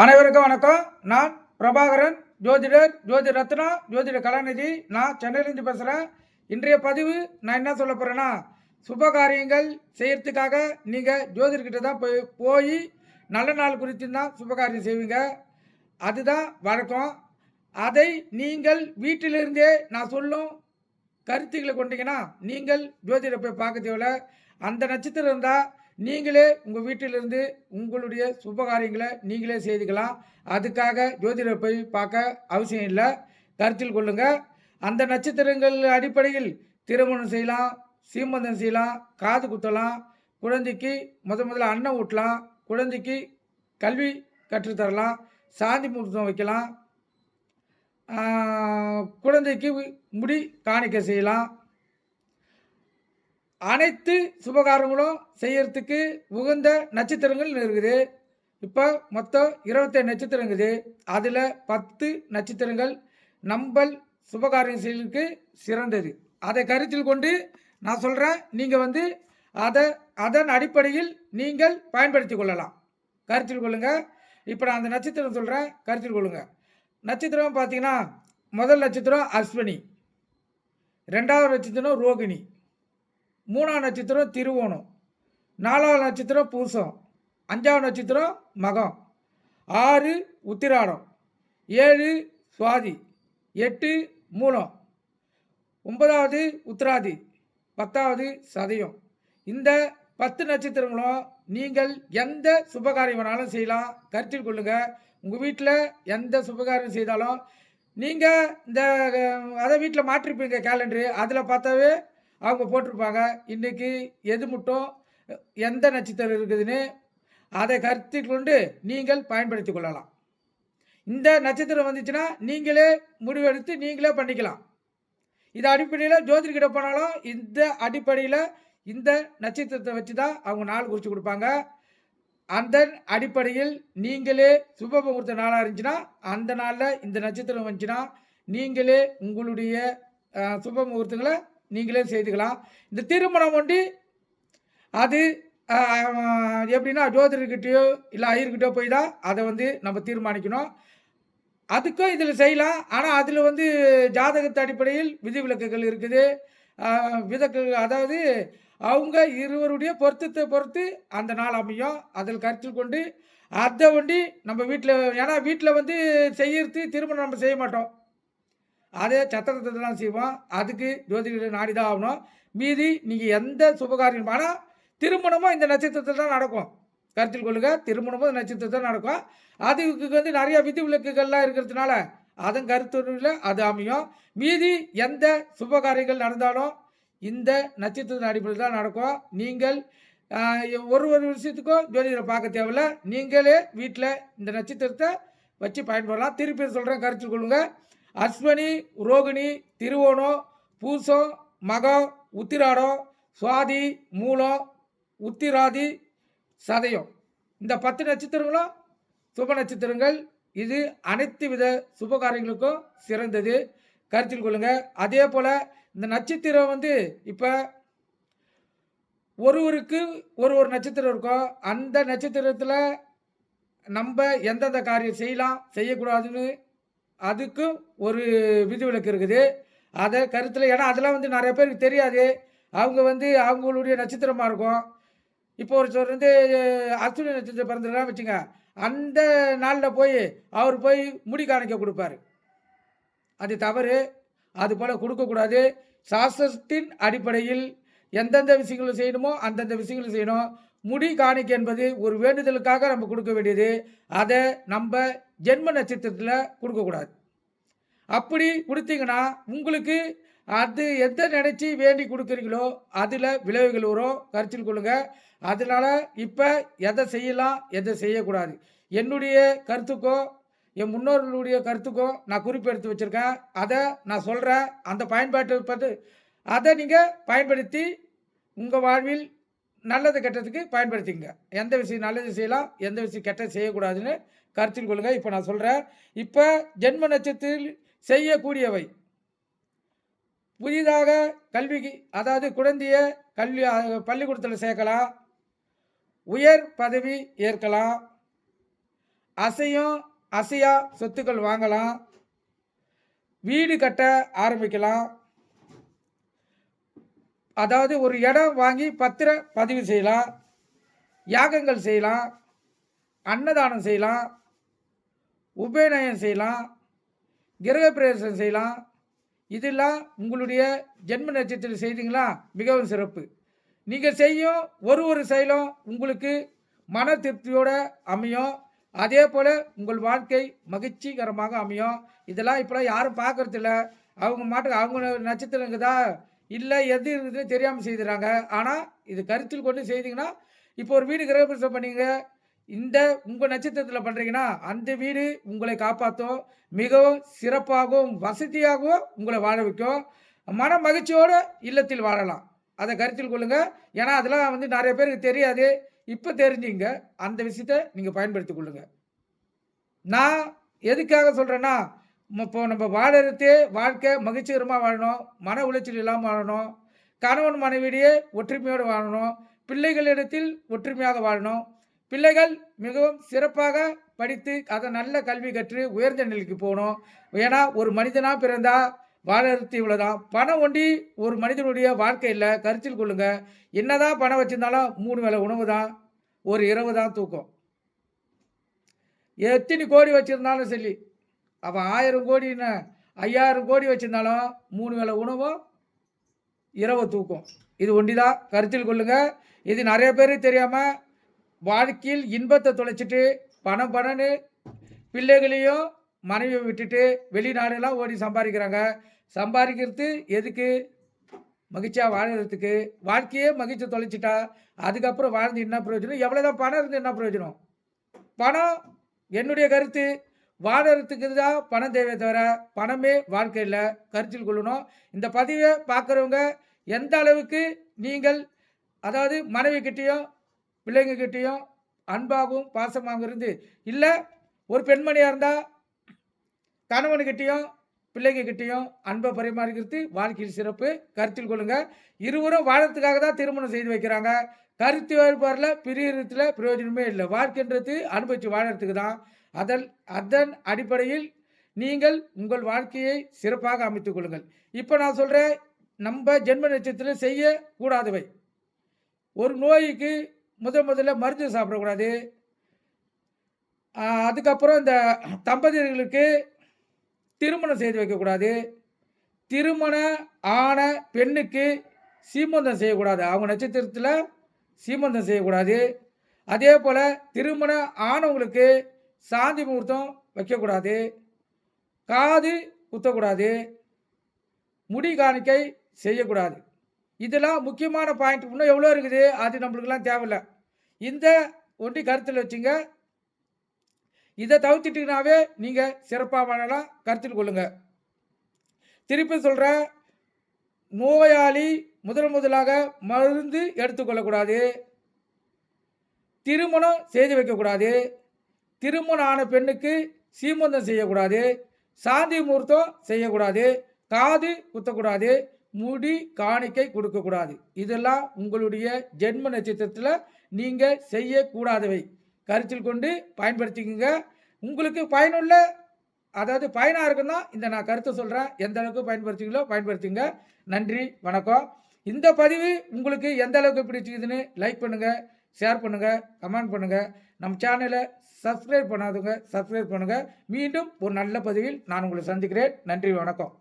அனைவருக்கும் வணக்கம். நான் பிரபாகரன் ஜோதிடர் ஜோதி ரத்னா ஜோதிட கலாநிதி. நான் சென்னையிலேருந்து பேசுகிறேன் இன்றைய பதிவு நான் என்ன சொல்ல போகிறேன்னா சுப காரியங்கள் செய்யறதுக்காக நீங்கள் ஜோதிடர்கிட்ட தான் போய் போய் நல்ல நாள் குறித்து தான் சுபகாரியம் செய்வீங்க. அதுதான் வழக்கம். அதை நீங்கள் வீட்டிலிருந்தே நான் சொல்லும் கருத்துக்களை கொண்டீங்கன்னா நீங்கள் ஜோதிடரை போய் பார்க்க தேவையில்ல. அந்த நட்சத்திரம் இருந்தால் நீங்களே உங்கள் வீட்டிலிருந்து உங்களுடைய சுபகாரியங்களை நீங்களே செய்துக்கலாம். அதுக்காக ஜோதிடர் போய் பார்க்க அவசியம் இல்லை. கருத்தில் கொள்ளுங்கள் அந்த நட்சத்திரங்கள் அடிப்படையில் திருமணம் செய்யலாம் சீமந்தம் செய்யலாம் காது குத்தலாம் குழந்தைக்கு முத முதல்ல அன்னம் ஊட்டலாம் குழந்தைக்கு கல்வி கற்றுத்தரலாம் சாந்தி முகூர்த்தம் வைக்கலாம். குழந்தைக்கு முடி காணிக்க செய்யலாம். அனைத்து சுபகாரங்களும் செய்யறதுக்கு உகந்த நட்சத்திரங்கள் இருக்குது. இப்போ மொத்தம் இருபத்தேழு நட்சத்திரம் இருக்குது. அதில் பத்து நட்சத்திரங்கள் நம்பல் சுபகாரியம் செய்யறதுக்கு சிறந்தது. அதை கருத்தில் கொண்டு நான் சொல்கிறேன் நீங்கள் வந்து அதை அதன் அடிப்படையில் நீங்கள் பயன்படுத்தி கொள்ளலாம். கருத்தில் கொள்ளுங்கள் இப்போ நான் அந்த நட்சத்திரம் சொல்கிறேன் கருத்தில் கொள்ளுங்கள் நட்சத்திரம் பார்த்தீங்கன்னா முதல் நட்சத்திரம் அஸ்வினி. ரெண்டாவது நட்சத்திரம் ரோகிணி. மூணாவது நட்சத்திரம் திருவோணம் நாலாவது நட்சத்திரம் பூசம் அஞ்சாவது நட்சத்திரம் மகம் ஆறு உத்திராடம் ஏழு சுவாதி எட்டு மூலம் ஒன்பதாவது உத்திராதி பத்தாவது சதயம். இந்த பத்து நட்சத்திரங்களும் நீங்கள் எந்த சுபகாரியம் வேணாலும் செய்யலாம். கருத்தில் கொள்ளுங்கள் உங்கள் வீட்டில் எந்த சுபகாரியம் செய்தாலும் நீங்கள் இந்த அதை வீட்டில் மாற்றிருப்பீங்க கேலண்டரு அதில் பார்த்தாவே அவங்க போட்டிருப்பாங்க. இன்றைக்கி எது மட்டும் எந்த நட்சத்திரம் இருக்குதுன்னு அதை கருத்தில் கொண்டு நீங்கள் பயன்படுத்தி கொள்ளலாம். இந்த நட்சத்திரம் வந்துச்சுன்னா நீங்களே முடிவெடுத்து நீங்களே பண்ணிக்கலாம். இது அடிப்படையில் ஜோதிடர்கிட்ட போனாலும் இந்த அடிப்படையில் இந்த நட்சத்திரத்தை வச்சு தான் அவங்க நாள் குறித்து கொடுப்பாங்க. அந்த அடிப்படையில் நீங்களே சுப முகூர்த்த நாளாக இருந்துச்சுன்னா அந்த நாளில் இந்த நட்சத்திரம் வந்துச்சுன்னா நீங்களே உங்களுடைய சுப முகூர்த்தங்களை நீங்களே செய்துக்கலாம். இந்த திருமணம் ஒண்டி அது எப்படின்னா ஜோதிடர்கிட்டயோ இல்லை ஐயர்கிட்டயோ போய் தான் அதை வந்து நம்ம தீர்மானிக்கணும். அதுக்கும் இதில் செய்யலாம். ஆனால் அதில் வந்து ஜாதகத்து அடிப்படையில் விதிவிலக்குகள் இருக்குது. விதக்கு அதாவது அவங்க இருவருடைய பொருத்தத்தை பொறுத்து அந்த நாள் அமையும். அதில் கருத்தில் கொண்டு அதை ஒண்டி நம்ம வீட்டில் ஏன்னா வீட்டில் வந்து செய்யறது திருமணம் நம்ம செய்ய மாட்டோம். அதே சத்திரத்தை தான் செய்வோம் அதுக்கு ஜோதிடர் நாடி தான் ஆகணும். மீதி நீங்கள் எந்த சுபகாரியம் ஆனால் திருமணமும் இந்த நட்சத்திரத்தில் தான் நடக்கும். கருத்தில் கொள்ளுங்கள் திருமணமும் இந்த நட்சத்திரத்தில் நடக்கும். அதுக்கு வந்து நிறைய விதி விலக்குகள்லாம் இருக்கிறதுனால அதன் கருத்துல அது அமையும். மீதி எந்த சுபகாரியங்கள் நடந்தாலும் இந்த நட்சத்திரத்தின் அடிப்படையில் தான் நடக்கும். நீங்கள் ஒரு ஒரு விஷயத்துக்கும் ஜோதிடரை பார்க்க தேவையில்ல. நீங்களே வீட்டில் இந்த நட்சத்திரத்தை வச்சு பயன்படலாம். திருப்பி சொல்கிறேன் கருத்தில் கொள்ளுங்கள் அஸ்வினி ரோகிணி திருவோணம் பூசம் மகம் உத்திராடம் சுவாதி மூலம் உத்திராதி சதயம் இந்த பத்து நட்சத்திரங்களும் சுப நட்சத்திரங்கள். இது அனைத்து வித சுபகாரியங்களுக்கும் சிறந்தது. கருத்தில் கொள்ளுங்கள் அதே போல் இந்த நட்சத்திரம் வந்து இப்போ ஒருவருக்கு ஒரு ஒரு நட்சத்திரம் இருக்கும். அந்த நட்சத்திரத்தில் நம்ம எந்தெந்த காரியம் செய்யலாம் செய்யக்கூடாதுன்னு அதுக்கும் ஒரு விதிவிலக்கு இருக்குது. அதை கருத்தில் ஏன்னா அதெல்லாம் வந்து நிறைய பேருக்கு தெரியாது. அவங்க வந்து அவங்களுடைய நட்சத்திரமாக இருக்கும். இப்போ ஒருத்தர் வந்து அஸ்வினி நட்சத்திரம் பிறந்ததுலாம் வச்சுங்க அந்த நாளில் போய் அவர் போய் முடி காணிக்க கொடுப்பாரு. அது தவறு. அது போல் கொடுக்கக்கூடாது சாஸ்திரத்தின் அடிப்படையில் எந்தெந்த விஷயங்களை செய்யணுமோ அந்தந்த விஷயங்களை செய்யணும். முடி காணிக்கை என்பது ஒரு வேண்டுதலுக்காக நம்ம கொடுக்க வேண்டியது. அதை நம்ம ஜென்ம நட்சத்திரத்தில் கொடுக்கக்கூடாது. அப்படி கொடுத்தீங்கன்னா உங்களுக்கு அது எதை நினச்சி வேண்டி கொடுக்குறீங்களோ அதில் விளைவுகள் வரும். கருத்தில் கொள்ளுங்கள் அதனால் இப்போ எதை செய்யலாம் எதை செய்யக்கூடாது. என்னுடைய கருத்துக்கோ என் முன்னோர்களுடைய கருத்துக்கோ நான் குறிப்பெடுத்து வச்சுருக்கேன். அதை நான் சொல்கிறேன் அந்த பயன்பாட்டை பார்த்து அதை நீங்கள் பயன்படுத்தி உங்கள் வாழ்வில் நல்லது கெட்டதுக்கு பயன்படுத்திங்க எந்த விஷயம் நல்லது செய்யலாம் எந்த விஷயம் கெட்டது செய்யக்கூடாதுன்னு கருத்தில் கொள்ளுங்கள் இப்போ நான் சொல்கிறேன் இப்போ ஜென்ம நட்சத்திரத்தில் செய்யக்கூடியவை. புதிதாக கல்விக்கு அதாவது குழந்தைய கல்வி பள்ளிக்கூடத்தில் சேர்க்கலாம். உயர் பதவி ஏற்கலாம். அசையும் அசையா சொத்துக்கள் வாங்கலாம். வீடு கட்ட ஆரம்பிக்கலாம். அதாவது ஒரு இடம் வாங்கி பத்திர பதிவு செய்யலாம் யாகங்கள் செய்யலாம் அன்னதானம் செய்யலாம் உபநயம் செய்யலாம் கிரகப்பிரவேசம் செய்யலாம். இதெல்லாம் உங்களுடைய ஜென்ம நட்சத்திரம் செய்தீங்களா? மிகவும் சிறப்பு. நீங்கள் செய்யும் ஒரு ஒரு செயலும் உங்களுக்கு மன திருப்தியோடு அமையும். அதே போல் உங்கள் வாழ்க்கை மகிழ்ச்சிகரமாக அமையும். இதெல்லாம் இப்போலாம் யாரும் பார்க்குறதில்ல. அவங்க மாட்டுக்கு அவங்க நட்சத்திரங்க தான் இல்லை எது இருக்குதுன்னு தெரியாமல் செய்துறாங்க. ஆனால் இது கருத்தில் கொண்டு செய்தீங்கன்னா இப்போ ஒரு வீடு கிரகப்பிரவேசம் பண்ணீங்க. இந்த உங்கள் நட்சத்திரத்தில் பண்ணுறீங்கன்னா அந்த வீடு உங்களை காப்பாற்றும் மிகவும் சிறப்பாகவும் வசதியாகவும் உங்களை வாழ வைக்கும். மன மகிழ்ச்சியோடு இல்லத்தில் வாழலாம். அதை கருத்தில் கொள்ளுங்க. ஏன்னா அதெல்லாம் வந்து நிறைய பேருக்கு தெரியாது. இப்போ தெரிஞ்சுங்க. அந்த விஷயத்தை நீங்கள் பயன்படுத்திக் கொள்ளுங்க. நான் எதுக்காக சொல்கிறேன்னா இப்போ நம்ம வாழறதே வாழ்க்கை மகிழ்ச்சிகரமாக வாழணும் மன உளைச்சல் இல்லாமல் வாழணும் கணவன் மனைவியிடையே ஒற்றுமையோடு வாழணும் பிள்ளைகளிடத்தில் ஒற்றுமையாக வாழணும். பிள்ளைகள் மிகவும் சிறப்பாக படித்து அதை நல்ல கல்வி கற்று உயர்ந்த நிலைக்கு போகணும். ஏன்னா ஒரு மனிதனாக பிறந்தால் வாழறது இவ்வளோதான் பணம் ஒண்டி ஒரு மனிதனுடைய வாழ்க்கையில் கருத்தில் கொள்ளுங்க. என்னதான் பணம் வச்சுருந்தாலும் மூணு வேலை உணவு தான் ஒரு இரவு தான் தூக்கம். எத்தனை கோடி வச்சுருந்தாலும் சரி அப்போ ஆயிரம் கோடின்னு ஐயாயிரம் கோடி வச்சுருந்தாலும் மூணு வேலை உணவும் இரவு தூக்கும். இது ஒண்டிதான் கருத்தில் கொள்ளுங்கள் இது நிறைய பேர் தெரியாமல் வாழ்க்கையில் இன்பத்தை தொலைச்சிட்டு பணம் பணம்னு பிள்ளைகளையும் மனைவியை விட்டுட்டு வெளிநாடுலாம் ஓடி சம்பாதிக்கிறாங்க. சம்பாதிக்கிறது எதுக்கு? மகிழ்ச்சியாக வாழறதுக்கு. வாழ்க்கையே மகிழ்ச்சி தொலைச்சிட்டா அதுக்கப்புறம் வாழ்ந்து என்ன பிரயோஜனம்? எவ்வளோதான் பணம் இருந்து என்ன பிரயோஜனம்? பணம் என்னுடைய கருத்து. வாழறதுக்கு தான் பணம் தேவை தவிர பணமே வாழ்க்கையில் கருத்தில் கொள்ளணும். இந்த பதிவை பார்க்குறவங்க எந்த அளவுக்கு நீங்கள் அதாவது மனைவிக்கிட்டேயும் பிள்ளைங்கக்கிட்டேயும் பிள்ளைங்க கிட்டேயும் அன்பாகவும் பாசமாகவும் இருந்து இல்லை ஒரு பெண்மணியாக இருந்தால் கணவனுக்கிட்டேயும் பிள்ளைங்க கிட்டேயும் அன்பை பரிமாறிக்கிறது வாழ்க்கையில் சிறப்பு. கருத்தில் கொள்ளுங்க. இருவரும் வாழறதுக்காக தான் திருமணம் செய்து வைக்கிறாங்க. கருத்து வேறுபாடில் பிரியறதுல பிரயோஜனமே இல்லை. வாழ்க்கைன்றது அனுபவித்து வாழறதுக்கு தான். அதன் அதன் அடிப்படையில் நீங்கள் உங்கள் வாழ்க்கையை சிறப்பாக அமைத்துக் கொள்ளுங்கள். இப்போ நான் சொல்கிறேன் நம்ம ஜென்ம நட்சத்திரத்தில் செய்யக்கூடாதவை. ஒரு நோய்க்கு முத முதல்ல மருந்து சாப்பிடக்கூடாது. அதுக்கப்புறம் இந்த தம்பதியர்களுக்கு திருமணம் செய்து வைக்கக்கூடாது. திருமண ஆன பெண்ணுக்கு சீமந்தம் செய்யக்கூடாது. அவங்க நட்சத்திரத்தில் சீமந்தம் செய்யக்கூடாது. அதே போல் திருமண ஆனவங்களுக்கு சாந்தி முகூர்த்தம் வைக்கக்கூடாது. காது குத்தக்கூடாது. முடி காணிக்கை செய்யக்கூடாது. இதெல்லாம் முக்கியமான பாயிண்ட் இன்னும் எவ்வளோ இருக்குது? அது நம்மளுக்கெல்லாம் தேவையில்லை. இந்த ஒன்றி கருத்தில் வச்சுங்க. இதை தவிர்த்துட்டீங்கனாவே நீங்கள் சிறப்பாக வாழலாம். கருத்தில் கொள்ளுங்கள் திருப்பி சொல்கிற நோயாளி முதல் முதலாக மருந்து எடுத்துக்கொள்ளக்கூடாது. திருமணம் செய்து வைக்கக்கூடாது. திருமணம் ஆன பெண்ணுக்கு சீமந்தம் செய்யக்கூடாது சாந்தி முகூர்த்தம் செய்யக்கூடாது காது குத்தக்கூடாது முடி காணிக்கை கொடுக்கக்கூடாது. இதெல்லாம் உங்களுடைய ஜென்ம நட்சத்திரத்தில் நீங்கள் செய்யக்கூடாதவை. கருத்தில் கொண்டு பயன்படுத்திக்கோங்க. உங்களுக்கு பயனுள்ள அதாவது பயனாக இருக்குன்னா இந்த நான் கருத்தை சொல்கிறேன் எந்த அளவுக்கு பயன்படுத்திங்களோ பயன்படுத்திங்க நன்றி வணக்கம். இந்த பதிவு உங்களுக்கு எந்த அளவுக்கு பிடிச்சிக்குதுன்னு லைக் பண்ணுங்கள் ஷேர் பண்ணுங்கள் கமெண்ட் பண்ணுங்கள் நம்ம சேனலை சப்ஸ்கிரைப் பண்ணாதவங்க சப்ஸ்கிரைப் பண்ணுங்கள் மீண்டும் ஒரு நல்ல பதிவில் நான் உங்களை சந்திக்கிறேன். நன்றி வணக்கம்.